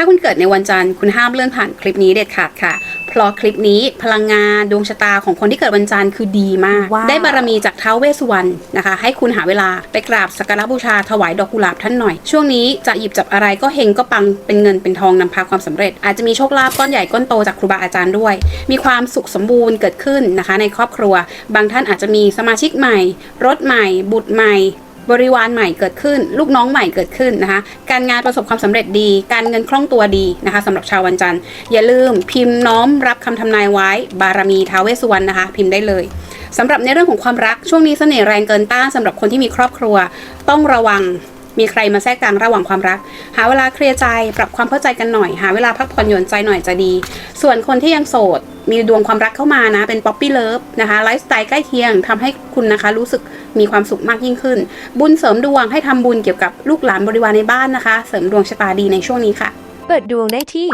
ถ้าคุณเกิดในวันจันทร์คุณห้ามเลื่อนผ่านคลิปนี้เด็ดขาดค่ะ เพราะคลิปนี้พลังงานดวงชะตาของคนที่เกิดวันจันทร์คือดีมากว้าวได้บารมีจากท้าวเวสสุวรรณนะคะ ให้คุณหาเวลาไปกราบสักการะบูชาถวายดอกกุหลาบท่านหน่อย ช่วงนี้จะหยิบจับอะไรก็เฮงก็ปังเป็นเงินเป็นทองนำพาความสำเร็จ อาจจะมีโชคลาภก้อนใหญ่ก้อนโตจากครูบาอาจารย์ด้วย มีความสุขสมบูรณ์เกิดขึ้นนะคะ ในครอบครัว บางท่านอาจจะมีสมาชิกใหม่ รถใหม่ บุตรใหม่ บริวารใหม่เกิดขึ้น ลูกน้องใหม่เกิดขึ้นนะคะ การงานประสบความสำเร็จดี การเงินคล่องตัวดีนะคะสำหรับชาววันจันทร์ อย่าลืมพิมพ์น้อมรับคำทำนายไว้ บารมีท้าวเวสสุวรรณนะคะ พิมพ์ได้เลยสำหรับในเรื่องของความรักช่วงนี้เสน่ห์แรงเกินต้านสำหรับคนที่มีครอบครัว ต้องระวังมีใครมาแทรกกลางระหว่างความรัก หาเวลาเคลียร์ใจ ปรับความเข้าใจกันหน่อย หาเวลาพักผ่อนหย่อนใจหน่อยจะดี ส่วนคนที่ยังโสด มีดวงความรักเข้ามานะ เป็นป๊อปปี้เลิฟนะคะไลฟ์สไตล์ใกล้เคียงทำให้คุณนะคะ รู้สึกมีความสุขมากยิ่งขึ้น บุญเสริมดวงให้ทำบุญเกี่ยวกับลูกหลานบริวารในบ้านนะคะ เสริมดวงชะตาดีในช่วงนี้ค่ะ เปิดดวงได้ที่